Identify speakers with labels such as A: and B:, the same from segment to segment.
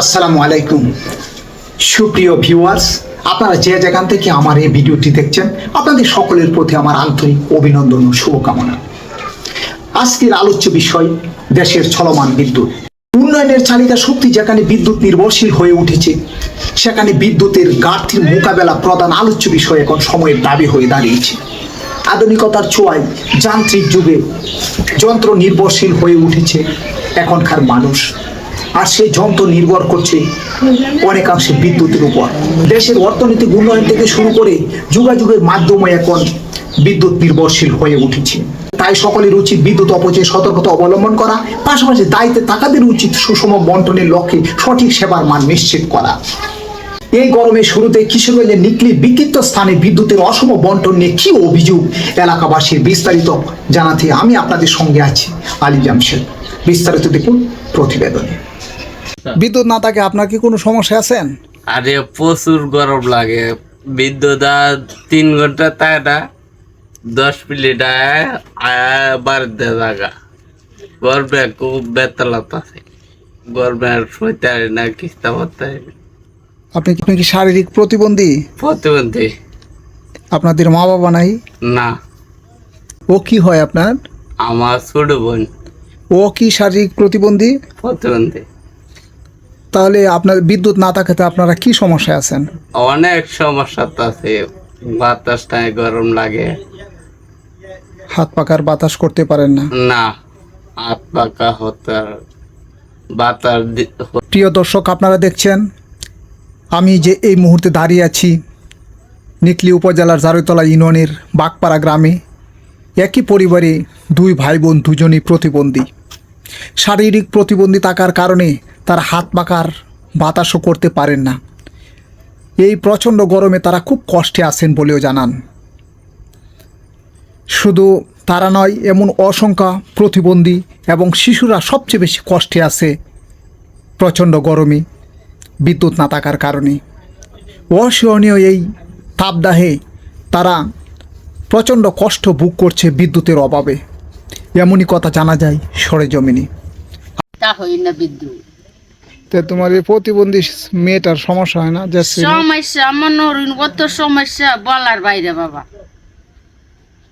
A: আসসালামু আলাইকুম। সুপ্রিয় ভিউয়ার্স আপনারা যে যেখান থেকে আমার এই ভিডিওটি দেখছেন, আপনাদের সকলের প্রতি আমার আন্তরিক অভিনন্দন ও শুভকামনা। আজকের আলোচ্য বিষয়, দেশের চলমান বিদ্যুৎ। উন্নয়নের চালিকা শক্তি যেখানে বিদ্যুৎ নির্ভরশীল হয়ে উঠেছে, সেখানে বিদ্যুতের ঘাটতির মোকাবেলা প্রধান আলোচ্য বিষয় এখন সময়ের দাবি হয়ে দাঁড়িয়েছে। আধুনিকতার ছোঁয়ায় যান্ত্রিক যুগে যন্ত্র নির্ভরশীল হয়ে উঠেছে এখনকার মানুষ। আর সেই যন্ত্র নির্ভর করছে অনেকাংশে বিদ্যুতের উপর। দেশের অর্থনৈতিক উন্নয়ন থেকে শুরু করে যোগাযোগের মাধ্যমে এখন বিদ্যুৎ নির্ভরশীল হয়ে উঠেছে। তাই সকলের উচিত বিদ্যুৎ অপচয়ে সতর্কতা অবলম্বন করা, পাশাপাশি দায়িত্বে তাকাদের উচিত সুষম বন্টনের লক্ষ্যে সঠিক সেবার মান নিশ্চিত করা। এই গরমের শুরুতে কিশোরগঞ্জের নিকলি বিক্ষিপ্ত স্থানে বিদ্যুতের অসম বন্টন নিয়ে কি অভিযোগ এলাকাবাসীর বিস্তারিত জানাতে আমি আপনাদের সঙ্গে আছি, আলী জামশেদ। বিস্তারিত দেখুন প্রতিবেদনে। বিদ্যুৎ না থাকে আপনার কি কোনো সমস্যা আছেন?
B: আরে প্রচুর গরম লাগে। বিদ্যুৎ আর তিন ঘণ্টা তাই দশ মিনিট বাড়িতে জায়গা গরমে খুব বেতলাত আছে গরমে আর সইতে পারি না কিস্তা করতে
A: আপনি কি আপনি কি শারীরিক প্রতিবন্ধী?
B: প্রতিবন্ধী।
A: আপনাদের মা বাবা নাই?
B: না।
A: ও কি হয় আপনার?
B: আমার ছোট বোন।
A: ও কি শারীরিক প্রতিবন্ধী?
B: প্রতিবন্ধী।
A: তাহলে আপনার বিদ্যুৎ না থাকাতে আপনারা কি সমস্যায় আছেন?
B: অনেক সমস্যা তো আছে। বাতাসটায় গরম লাগে।
A: হাত পাকার বাতাস করতে পারেন না।
B: না হাত পাকা হতে বাতাস
A: প্রিয় দর্শক আপনারা দেখছেন আমি যে এই মুহূর্তে দাঁড়িয়ে আছি নিকলি উপজেলার জারুতলা ইউনিয়নের বাগপাড়া গ্রামে একই পরিবারে দুই ভাই বোন দুজনই প্রতিবন্ধী। শারীরিক প্রতিবন্ধী থাকার কারণে তার হাত পাকার বাতাসও করতে পারেন না। এই প্রচণ্ড গরমে তারা খুব কষ্টে আছেন বলেও জানান। শুধু তারা নয়, এমন অসংখ্য প্রতিবন্ধী এবং শিশুরা সবচেয়ে বেশি কষ্টে আছে প্রচণ্ড গরমে বিদ্যুৎ না থাকার কারণে। অসহনীয় এই তাপদাহে তারা প্রচণ্ড কষ্ট ভোগ করছে বিদ্যুতের অভাবে। এমনই কথা জানা যায় সরেজমিনে।
C: তা হই না বিদ্যুৎ।
A: তো তোমার এই প্রতিবন্ধী মেয়েটার সমস্যা হয় না? যে
C: সমস্যা মনোর কত সমস্যা? বলার বাইরে বাবা।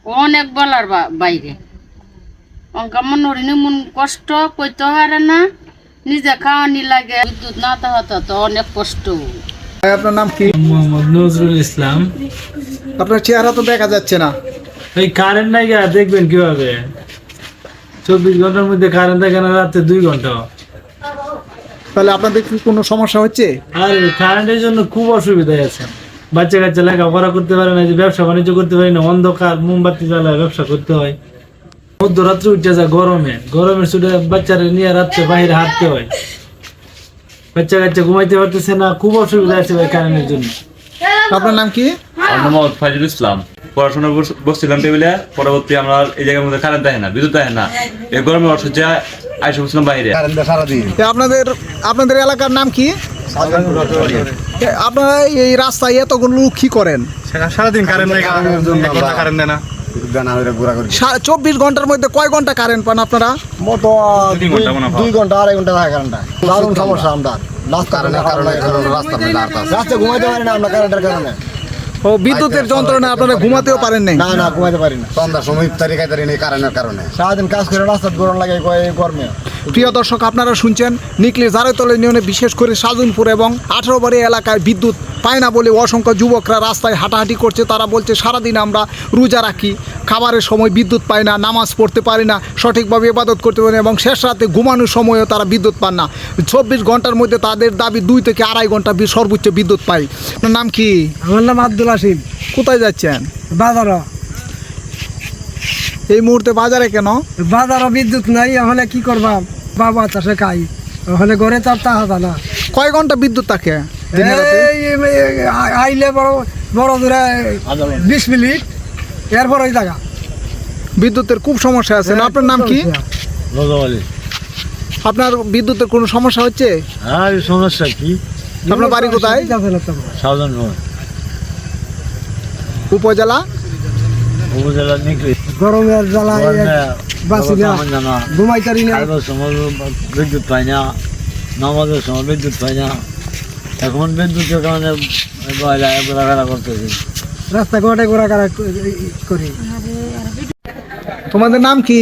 C: অনেক বলার বাইরে। অঙ্কা মনোর মন কষ্ট কইতে হারে না। নিজে খাওয়ানি লাগে বিদ্যুৎ না থাকতে তো অনেক কষ্ট।
A: আপনার নাম কি?
D: মোহাম্মদ নজরুল ইসলাম।
A: আপনার চেহারা তো দেখা যাচ্ছে না।
D: এই কারেন্ট নাই গা দেখবেন কীভাবে? চব্বিশ ঘণ্টার মধ্যে কারেন্ট থাকে না রাতে দুই ঘণ্টা।
A: তাহলে আপনাদের কি কোনো সমস্যা হচ্ছে?
D: আর কারেন্টের জন্য খুব অসুবিধায় আছে। বাচ্চা কাচ্চা লেখাপড়া করতে পারে না যে ব্যবসা বাণিজ্য করতে পারি না অন্ধকার মোমবাতি জ্বালায় ব্যবসা করতে হয়। মধ্যরাত্রে উঠে যায় গরমে। গরমের ছুটে বাচ্চারা নিয়ে রাত্রে বাইরে হাঁটতে হয়। বাচ্চা কাচ্চা ঘুমাইতে পারতেছে না খুব অসুবিধা আছে ভাই কারেন্টের জন্য।
A: আপনার নাম কি?
E: আমার নাম ফাইজুল ইসলাম। পড়াশোনা বসছিলাম টেবিলে পরবর্তী আমরা এই জায়গার মধ্যে কারেন্ট দেয় না বিদ্যুৎ দেয় না। এই গরমে অসহ্য আইসে বাইরে।
A: এ আপনাদের আপনাদের এলাকার নাম কি? আপনারা এই রাস্তায় এতগুলো কি করেন?
F: সারাদিন কারেন্ট নেই কারেন্টের জন্য এক ঘণ্টা কারেন্ট দেয় না।
A: চব্বিশ ঘণ্টার মধ্যে কয় ঘণ্টা কারেন্ট পান আপনারা?
F: মতো
E: দুই
F: ঘণ্টা ঘণ্টা আড়াই ঘণ্টা থাকে কারেন্টটা দারুণ সমস্যা আমরা রাস্তা রাস্তা ঘুমাইতে পারি না আমরা কারেন্টের কারণে।
A: ও বিদ্যুতের যন্ত্রণা আপনারা ঘুমাতেও পারেন নাই?
F: না না ঘুমাইতে পারি না।
G: সন্ধ্যার সময় ইফতারি খাইতারি নেই কারণের কারণে।
F: সারাদিন কাজ করে রাস্তা গরম লাগে গরমে।
A: প্রিয় দর্শক আপনারা শুনছেন নিকলি জারতল ইউনিয়নে বিশেষ করে সাজুনপুর এবং আঠারো বাড়ি এলাকায় বিদ্যুৎ পায় না বলে অসংখ্য যুবকরা রাস্তায় হাঁটাহাঁটি করছে। তারা বলছে সারাদিন আমরা রোজা রাখি খাবারের সময় বিদ্যুৎ পায় না নামাজ পড়তে পারি না সঠিকভাবে ইবাদত করতে পারি না এবং শেষ রাতে ঘুমানোর সময়ও তারা বিদ্যুৎ পান না। চব্বিশ ঘণ্টার মধ্যে তাদের দাবি দুই থেকে আড়াই ঘণ্টা সর্বোচ্চ বিদ্যুৎ পাই আপনার নাম কি?
D: আমার নাম আব্দুল আসিফ
A: কোথায় যাচ্ছেন?
D: বাজার।
A: এই মুহূর্তে বাজারে কেন?
D: বাজারও বিদ্যুৎ নাই হলে কি করবা? বাবা চাষে খাই। হলে ঘরে চারটা হাতা না।
A: কয় ঘণ্টা বিদ্যুৎ থাকে
D: আইলে বড় বড় দূরে বিশ মিনিট এরপর ওই জায়গা।
A: বিদ্যুতের খুব সমস্যা আছে না? আপনার নাম কি? আপনার বিদ্যুতের কোনো সমস্যা হচ্ছে?
F: আর সমস্যা কি?
A: আপনার বাড়ি কোথায়?
F: সাধারণ
A: উপজেলা?
F: উপজেলা
D: গরমের জ্বালায় বাঁচি না ঘুমাইতারি না।
F: সময় বিদ্যুৎ পাই না
H: নামাজের সময় বিদ্যুৎ পাই না। এখন বিদ্যুতের কারণে গয়লায় করতেছি।
F: রাস্তা ঘাটে ঘোরাঘেরা করি।
A: তোমাদের নাম কি?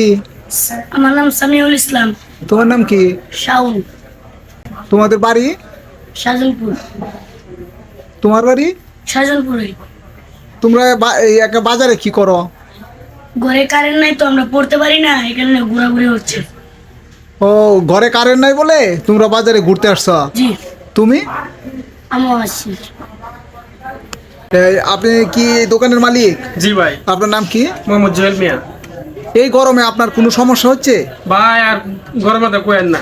I: আমার নাম সামিউল ইসলাম।
A: তোমার নাম কি?
I: শাউন
A: তোমাদের বাড়ি?
I: শাহজানপুর
A: তোমার বাড়ি?
I: শাহজানপুরে
A: তোমরা একটা বাজারে কি করো?
I: ঘরে কারেন্ট নাই তো আমরা পড়তে পারি না এখানে ঘোরাঘুরি হচ্ছে।
A: ও ঘরে কারেন্ট নাই বলে তোমরা বাজারে ঘুরতে আসছো?
I: জি।
A: তুমি?
I: আমিও আসছি
A: এই, আপনি কি এই দোকানের মালিক?
J: জি ভাই।
A: আপনার নাম কি?
J: মোহাম্মদ জুয়েল মিয়া।
A: এই গরমে আপনার কোনো সমস্যা হচ্ছে?
J: ভাই আর গরমে তো কোয়েন না।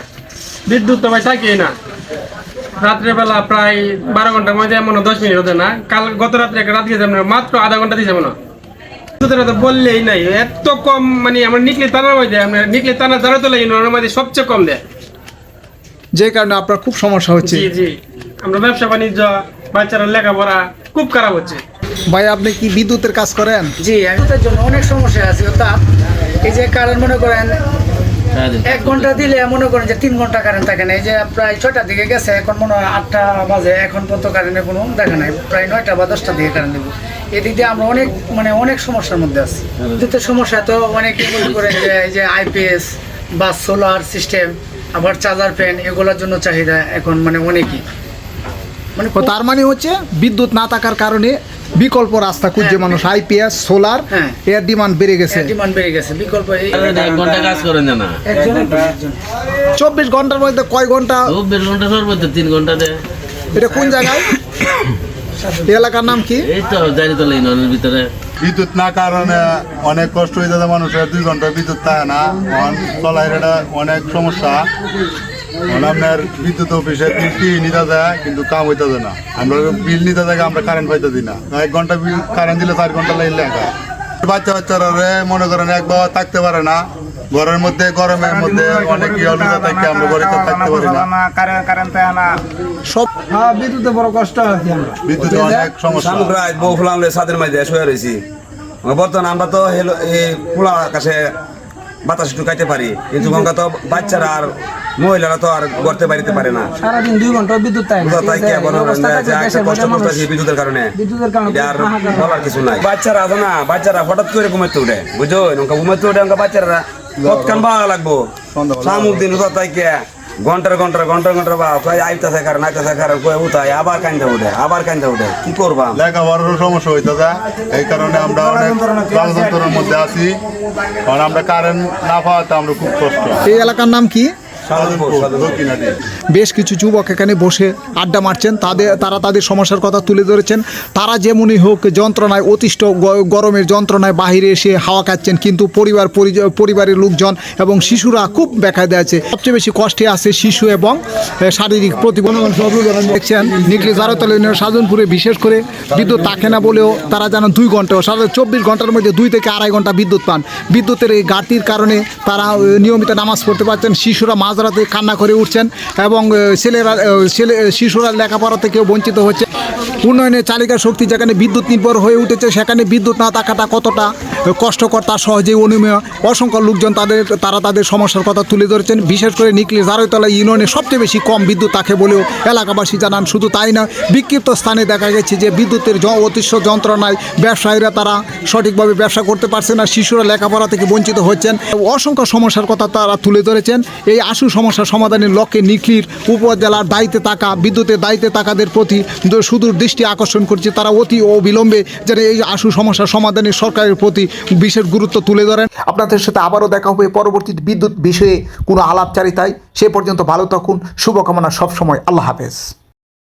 J: বিদ্যুৎ তো ভাই থাকেই না। রাত্রেবেলা প্রায় বারো ঘণ্টার মধ্যে এমন দশ মিনিট হতে না। কাল গত রাত্রে একটা রাত গেছে মাত্র আধা ঘণ্টা দিয়েছে মনে হয়। বললেই নাই। এত কম মানে আমরা নিকলি তানার মধ্যে আমরা নিকলি তানা দ্বারা তো সবচেয়ে কম দেয়।
A: যে কারণে আপনার খুব সমস্যা হচ্ছে।
J: জি জি। আমরা ব্যবসা বাণিজ্য বাচ্চারা লেখাপড়া খুব খারাপ হচ্ছে।
A: ভাই আপনি কি বিদ্যুতের কাজ করেন?
F: জি আমি তার জন্য অনেক সমস্যা আছে অর্থাৎ এই যে কারেন্ট মনে করেন এক ঘণ্টা দিলে মনে করেন যে তিন ঘণ্টা কারেন্ট থাকে না। এই যে প্রায় ছয়টার দিকে গেছে এখন মনে হয় আটটা বাজে এখন পর্যন্ত কারেন্টের কোনো দেখা নাই। প্রায় নয়টা বা দশটার দিকে কারেন্ট দেবো। এদিক দিয়ে আমরা অনেক মানে অনেক সমস্যার মধ্যে আছি। বিদ্যুতের সমস্যা তো অনেকে মনে করেন যে এই যে আইপিএস বা সোলার সিস্টেম আবার চার্জার ফ্যান এগুলোর জন্য চাহিদা এখন মানে অনেকই। মানে
A: তার মানে হচ্ছে বিদ্যুৎ না থাকার কারণে বিকল্প রাস্তা খুঁজছে মানুষ। আইপিএস সোলার
F: হ্যাঁ।
A: এর ডিমান্ড বেড়ে গেছে।
F: ডিমান্ড বেড়ে গেছে। বিকল্প
B: এক ঘণ্টা কাজ করেন না
A: চব্বিশ ঘণ্টার মধ্যে কয় ঘণ্টা?
B: চব্বিশ ঘণ্টা সর্বোচ্চ তিন ঘণ্টা দেয়
A: এটা কোন জায়গায়? এলাকার নাম কি?
B: এই তো জানি তো ইউনিয়নের ভিতরে।
G: বিদ্যুৎ না কারণে অনেক কষ্ট হয়ে যাবে মানুষের দুই ঘণ্টা বিদ্যুৎ থাকে না। চলাই এটা অনেক সমস্যা। আপনার বিদ্যুৎ অফিসে বিল কি নিতে যায় কিন্তু কাম হইতে যায় না। আমরা বিল নিতে যায় আমরা কারেন্ট পাইতে দিই না। এক ঘণ্টা বিল কারেন্ট দিলে চার ঘণ্টা লাইন লেখা বাচ্চা বাচ্চারা রে মনে করেন একবার থাকতে পারে না। ঘরের মধ্যে গরমের মধ্যে অনেক অলুদা থাকে আমরা ঘরে তো থাকতে পারি না।
A: সব
F: হ্যাঁ বিদ্যুতে বড় কষ্ট আছে আমরা।
G: বিদ্যুৎ অনেক সমস্যা।
K: প্রায় বউ ফুলাম ছাদের মাঝে শুয়ে রয়েছি। বর্তমানে আমরা তো হেলো এই খোলা আকাশে বাতাস একটু খাইতে পারি। কিন্তু গঙ্গা তো বাচ্চারা আর মহিলারা তো আর গড়তে বাড়িতে পারে না।
F: সারাদিন দুই ঘণ্টা বিদ্যুৎ থাকে
K: তাই কে কষ্ট করতেছি বিদ্যুতের কারণে।
F: বিদ্যুতের কারণে
K: আর বলার কিছু নাই। বাচ্চারা আছে না? বাচ্চারা হঠাৎ করে ঘুমাইতে উঠে। বুঝো নৌকা ঘুমাইতে উঠে বাচ্চারা কতক্ষণ ভালো লাগবো। শামুক দিন তো তাই কে ঘণ্টার ঘণ্টার ঘণ্টার ঘণ্টার বা তাই আইতাছে কারণ আইতাছে কারণ কয়ে উঠায় আবার কান্দা উঠে আবার কান্দা উঠে। কি করবা?
G: লেখাপড়ারও সমস্যা হইতে যায় এই কারণে আমরা অনেক জলযন্ত্রের মধ্যে আছি। কারণ আমরা কারেন্ট না পাওয়াতে আমরা খুব কষ্ট।
A: এই এলাকার নাম কি? বেশ কিছু যুবক এখানে বসে আড্ডা মারছেন। তাদের তারা তাদের সমস্যার কথা তুলে ধরেছেন। তারা যেমনই হোক যন্ত্রণায় অতিষ্ঠ গরমের যন্ত্রণায় বাহিরে এসে হাওয়া খাচ্ছেন কিন্তু পরিবার পরিবারের লোকজন এবং শিশুরা খুব বেকায়দা আছে। সবচেয়ে বেশি কষ্টে আছে শিশু এবং শারীরিক প্রতিবন্ধক দেখছেন নিকলি জারতল সাজনপুরে বিশেষ করে বিদ্যুৎ থাকে না বলেও তারা যেন দুই ঘণ্টা সাধারণত চব্বিশ ঘণ্টার মধ্যে দুই থেকে আড়াই ঘণ্টা বিদ্যুৎ পান। বিদ্যুতের এই ঘাটতির কারণে তারা নিয়মিত নামাজ পড়তে পারছেন। শিশুরা মাঝরাতে কান্না করে উঠছেন এবং ছেলেরা ছেলে শিশুরা লেখাপড়া থেকেও বঞ্চিত হচ্ছে। উন্নয়নের চালিকা শক্তি যেখানে বিদ্যুৎ নির্ভর হয়ে উঠেছে, সেখানে বিদ্যুৎ না থাকাটা কতটা কষ্টকর তা সহজেই অনুমেয় অসংখ্য লোকজন তাদের, তারা তাদের সমস্যার কথা তুলে ধরেছেন। বিশেষ করে নিকলি জারৈতলা ইউনিয়নে সবচেয়ে বেশি কম বিদ্যুৎ থাকে বলেও এলাকাবাসী জানান, শুধু তাই না, বিক্ষিপ্ত স্থানে দেখা গেছে যে বিদ্যুতের অতিষ্ঠ যন্ত্রণায় ব্যবসায়ীরা তারা সঠিকভাবে ব্যবসা করতে পারছে না, শিশুরা লেখাপড়া থেকে বঞ্চিত হচ্ছেন। অসংখ্য সমস্যার কথা তারা তুলে ধরেছেন। এই আশু সমস্যা সমাধানের লক্ষ্যে নিকলির উপজেলার দায়িত্বে থাকা, বিদ্যুতের দায়িত্বে থাকাদের প্রতি সুদূর দৃষ্টি আকর্ষণ করছে, তারা অতি অবিলম্বে যেন এই আশু সমস্যা সমাধানে সরকারের প্রতি বিশেষ গুরুত্ব তুলে ধরেন। আপনাদের সাথে আবারও দেখা হবে পরবর্তী বিদ্যুৎ বিষয়ে কোনো আলাপচারিতায়। সে পর্যন্ত ভালো থাকুন, শুভকামনা সবসময়, আল্লাহ হাফেজ।